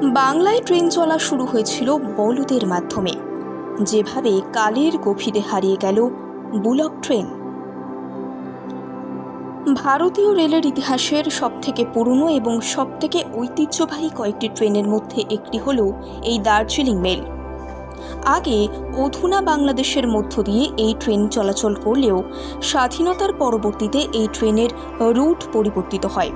বাংলায় ট্রেন চলা শুরু হয়েছিল বলদের মাধ্যমে। যেভাবে কালের গভীরে হারিয়ে গেল বুলক ট্রেন। ভারতীয় রেলের ইতিহাসের সবথেকে পুরনো এবং সবথেকে ঐতিহ্যবাহী কয়েকটি ট্রেনের মধ্যে একটি হল এই দার্জিলিং মেল। আগে অধুনা বাংলাদেশের মধ্য দিয়ে এই ট্রেন চলাচল করলেও স্বাধীনতার পরবর্তীতে এই ট্রেনের রুট পরিবর্তিত হয়।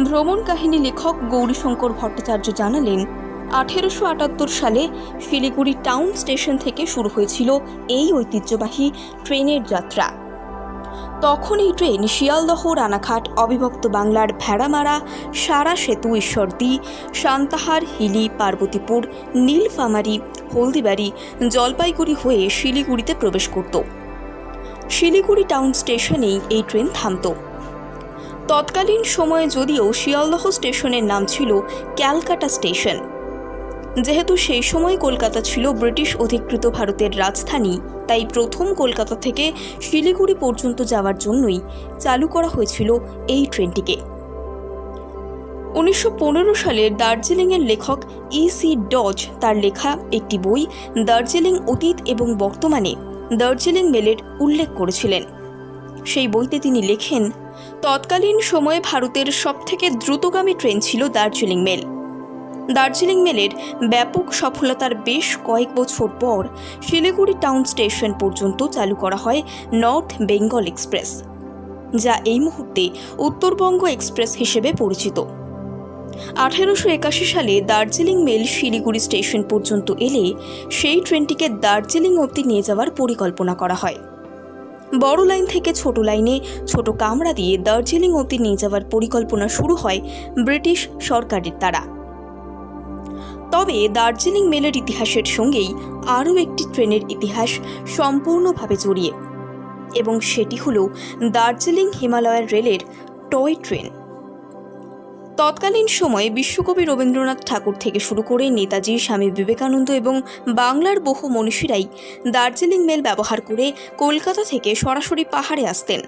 ভ্রমণ কাহিনী লেখক গৌরীশঙ্কর ভট্টাচার্য জানালেন, আঠেরোশো আটাত্তর সালে শিলিগুড়ি টাউন স্টেশন থেকে শুরু হয়েছিল এই ঐতিহ্যবাহী ট্রেনের যাত্রা। তখন এই ট্রেন শিয়ালদহ, রানাঘাট, অবিভক্ত বাংলার ভেড়ামারা, সারা সেতু ঈশ্বরদী, সান্তাহার, হিলি, পার্বতীপুর, নীলফামারী, হলদিবাড়ি, জলপাইগুড়ি হয়ে শিলিগুড়িতে প্রবেশ করত। শিলিগুড়ি টাউন স্টেশনেই এই ট্রেন থামত। তৎকালীন সময়ে যদিও শিয়ালদহ স্টেশনের নাম ছিল ক্যালকাটা স্টেশন। যেহেতু সেই সময় কলকাতা ছিল ব্রিটিশ অধিকৃত ভারতের রাজধানী, তাই প্রথম কলকাতা থেকে শিলিগুড়ি পর্যন্ত যাওয়ার জন্যই চালু করা হয়েছিল এই ট্রেনটিকে। উনিশশো পনেরো সালে দার্জিলিংয়ের লেখক ই সি ডজ তার লেখা একটি বই দার্জিলিং অতীত এবং বর্তমানে দার্জিলিং মেলের উল্লেখ করেছিলেন। সেই বইতে তিনি লেখেন, তৎকালীন সময়ে ভারতের সবথেকে দ্রুতগামী ট্রেন ছিল দার্জিলিং মেল। দার্জিলিং মেলের ব্যাপক সফলতার বেশ কয়েক বছর পর শিলিগুড়ি টাউন স্টেশন পর্যন্ত চালু করা হয় নর্থ বেঙ্গল এক্সপ্রেস, যা এই মুহূর্তে উত্তরবঙ্গ এক্সপ্রেস হিসেবে পরিচিত। আঠেরোশো একাশি সালে দার্জিলিং মেল শিলিগুড়ি স্টেশন পর্যন্ত এলে সেই ট্রেনটিকে দার্জিলিং অবধি নিয়ে যাওয়ার পরিকল্পনা করা হয়। বড় লাইন থেকে ছোট লাইনে ছোট কামরা দিয়ে দার্জিলিং অবধি নিয়ে যাওয়ার পরিকল্পনা শুরু হয় ব্রিটিশ সরকারের দ্বারা। তবে দার্জিলিং মেলের ইতিহাসের সঙ্গেই আরও একটি ট্রেনের ইতিহাস সম্পূর্ণভাবে জড়িয়ে, এবং সেটি হল দার্জিলিং হিমালয়ার রেলের টয় ট্রেন। তৎকালীন সময়ে বিশ্বকবি রবীন্দ্রনাথ ঠাকুর থেকে শুরু করে নেতাজি, স্বামী বিবেকানন্দ এবং বাংলার বহু মনীষীরাই দার্জিলিং মেল ব্যবহার করে কলকাতা থেকে সরাসরি পাহাড়ে আসতেন।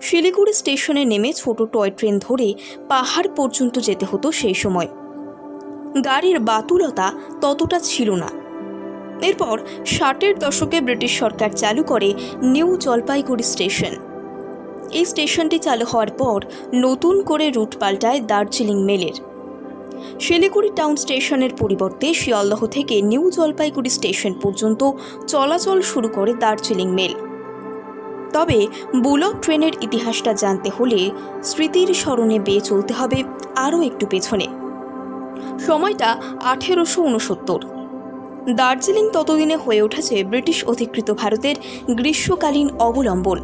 শিলিগুড়ি স্টেশনে নেমে ছোট টয় ট্রেন ধরে পাহাড় পর্যন্ত যেতে হতো সেই সময়। গাড়ির বাতুলতা ততটা ছিল না। এরপর ষাটের দশকে ব্রিটিশ সরকার চালু করে নিউ জলপাইগুড়ি স্টেশন। এই স্টেশনটি চালু হওয়ার পর নতুন করে রুট পাল্টায় দার্জিলিং মেলের। শিলিগুড়ি টাউন স্টেশনের পরিবর্তে শিয়ালদহ থেকে নিউ জলপাইগুড়ি স্টেশন পর্যন্ত চলাচল শুরু করে দার্জিলিং মেল। তবে বুলক ট্রেনের ইতিহাসটা জানতে হলে স্মৃতির স্মরণে বেয়ে চলতে হবে আরও একটু পেছনে। সময়টা আঠেরোশো উনসত্তর দার্জিলিং ততদিনে হয়ে উঠেছে ব্রিটিশ অধিকৃত ভারতের গ্রীষ্মকালীন অবলম্বন।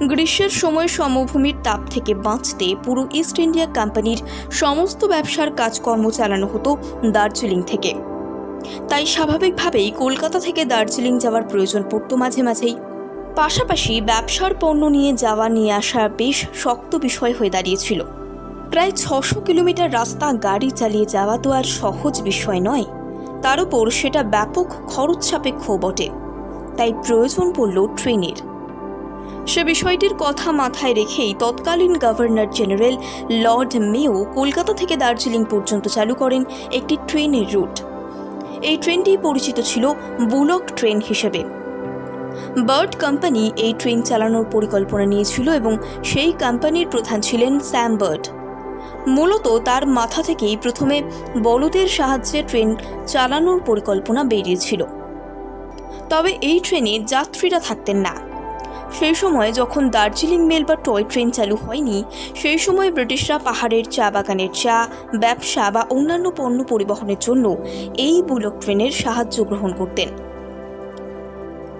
গ্রীষ্মের সময় সমভূমির তাপ থেকে বাঁচতে পুরো ইস্ট ইন্ডিয়া কোম্পানির সমস্ত ব্যবসার কাজকর্ম চালানো হতো দার্জিলিং থেকে। তাই স্বাভাবিকভাবেই কলকাতা থেকে দার্জিলিং যাওয়ার প্রয়োজন পড়তো মাঝে মাঝেই। পাশাপাশি ব্যবসার পণ্য নিয়ে যাওয়া নিয়ে আসা বেশ শক্ত বিষয় হয়ে দাঁড়িয়েছিল। প্রায় ছশো কিলোমিটার রাস্তা গাড়ি চালিয়ে যাওয়া তো আর সহজ বিষয় নয়। তার উপর সেটা ব্যাপক খরচ সাপেক্ষ বটে। তাই প্রয়োজন পড়ল ট্রেনের। সে বিষয়টির কথা মাথায় রেখেই তৎকালীন গভর্নর জেনারেল লর্ড মেও কলকাতা থেকে দার্জিলিং পর্যন্ত চালু করেন একটি ট্রেনের রুট। এই ট্রেনটি পরিচিত ছিল বুলক ট্রেন হিসেবে। বার্ড কোম্পানি এই ট্রেন চালানোর পরিকল্পনা নিয়েছিল এবং সেই কোম্পানির প্রধান ছিলেন স্যাম বার্ড। মূলত তার মাথা থেকেই প্রথমে বলদের সাহায্যে ট্রেন চালানোর পরিকল্পনা বেরিয়েছিল। তবে এই ট্রেনে যাত্রীরা থাকতেন না। সেই সময় যখন দার্জিলিং মেল বা টয় ট্রেন চালু হয়নি, সেই সময় ব্রিটিশরা পাহাড়ের চা বাগানের চা, ব্যবসা বা অন্যান্য পণ্য পরিবহনের জন্য এই বুলক ট্রেনের সাহায্য গ্রহণ করতেন।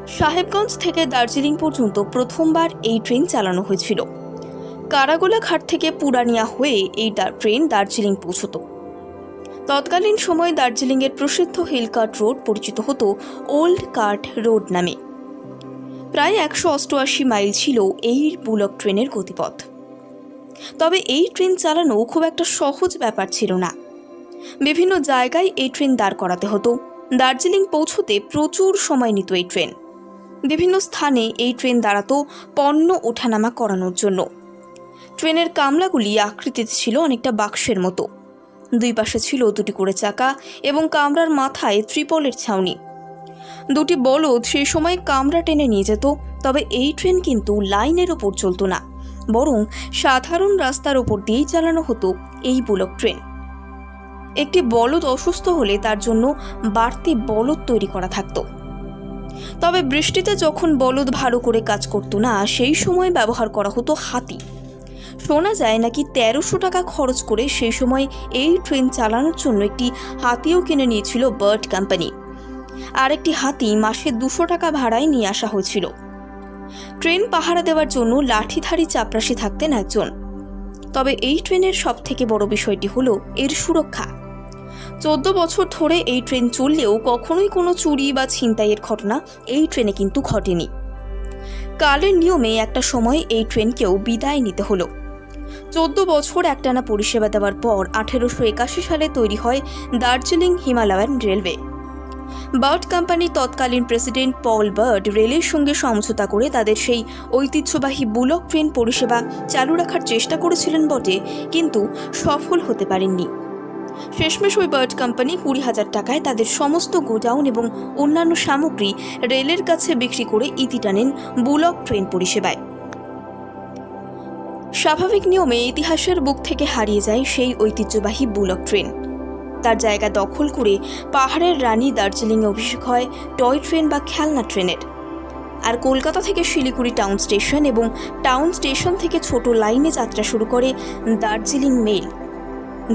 সাহেবগঞ্জ থেকে দার্জিলিং পর্যন্ত প্রথমবার এই ট্রেন চালানো হয়েছিল। কারাগোলা ঘাট থেকে পুরানিয়া হয়ে এই ট্রেন দার্জিলিং পৌঁছত। তৎকালীন সময়ে দার্জিলিংয়ের প্রসিদ্ধ হিলকার্ট রোড পরিচিত হতো ওল্ড কার্ট রোড নামে। প্রায় একশো অষ্টআশি মাইল ছিল এই বুলক ট্রেনের গতিপথ। তবে এই ট্রেন চালানো খুব একটা সহজ ব্যাপার ছিল না। বিভিন্ন জায়গায় এই ট্রেন দাঁড় করাতে হতো। দার্জিলিং পৌঁছতে প্রচুর সময় নিত এই ট্রেন। বিভিন্ন স্থানে এই ট্রেন দাঁড়াতো পণ্য ওঠানামা করানোর জন্য। ট্রেনের কামলাগুলি আকৃতিতে ছিল অনেকটা বাক্সের মতো। দুই পাশে ছিল দুটি করে চাকা এবং কামরার মাথায় ত্রিপলের ছাউনি। দুটি বলদ সেই সময় কামরা টেনে নিয়ে যেত, তবে এই ট্রেন কিন্তু লাইনের ওপর চলতো না। বরং সাধারণ রাস্তার ওপর দিয়েই চালানো হতো এই বুলক ট্রেন। একটি বলদ অসুস্থ হলে তার জন্য বাড়তি বলদ তৈরি করা থাকতো। তবে বৃষ্টিতে যখন বলদ ভালো করে কাজ করতো না, সেই সময় ব্যবহার করা হতো হাতি। শোনা যায় নাকি তেরোশো টাকা খরচ করে সেই সময় এই ট্রেন চালানোর জন্য একটি হাতিও কিনে নিয়েছিল বার্ড কোম্পানি। আর একটি হাতি মাসে দুশো টাকা ভাড়ায় নিয়ে আসা হয়েছিল। ট্রেন পাহারা দেওয়ার জন্য লাঠিধারী চাপরাশি থাকতেন একজন। তবে এই ট্রেনের সব থেকে বড় বিষয়টি হলো এর সুরক্ষা। চোদ্দ বছর ধরে এই ট্রেন চললেও কখনোই কোনো চুরি বা ছিনতাইয়ের ঘটনা এই ট্রেনে কিন্তু ঘটেনি। কালের নিয়মে একটা সময় এই ট্রেনকেও বিদায় নিতে হলো। চোদ্দ বছর একটানা পরিষেবা দেওয়ার পর আঠেরোশো একাশি সালে তৈরি হয় দার্জিলিং হিমালয়ান রেলওয়ে। বার্ড কোম্পানির তৎকালীন প্রেসিডেন্ট পল বার্ড রেলের সঙ্গে সমঝোতা করে তাদের সেই ঐতিহ্যবাহী বুলক ট্রেন পরিষেবা চালু রাখার চেষ্টা করেছিলেন বটে, কিন্তু সফল হতে পারেননি। শেষমেশ ওই বার্ড কোম্পানি কুড়ি হাজার টাকায় তাদের সমস্ত গোডাউন এবং অন্যান্য সামগ্রী রেলের কাছে বিক্রি করে ইতি টানেন বুলক ট্রেন পরিষেবায়। স্বাভাবিক নিয়মে ইতিহাসের বুক থেকে হারিয়ে যায় সেই ঐতিহ্যবাহী বুলক ট্রেন। তার জায়গা দখল করে পাহাড়ের রানী দার্জিলিংয়ে অভিষেক হয় টয় ট্রেন বা খেলনা ট্রেনের। আর কলকাতা থেকে শিলিগুড়ি টাউন স্টেশন এবং টাউন স্টেশন থেকে ছোট লাইনে যাত্রা শুরু করে দার্জিলিং মেল,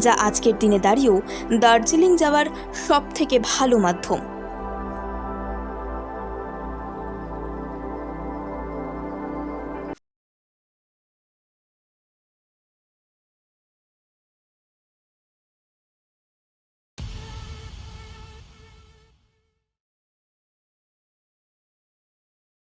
যা আজকের দিনে দাঁড়িয়েও দার্জিলিং যাওয়ার সব থেকে ভালো মাধ্যম।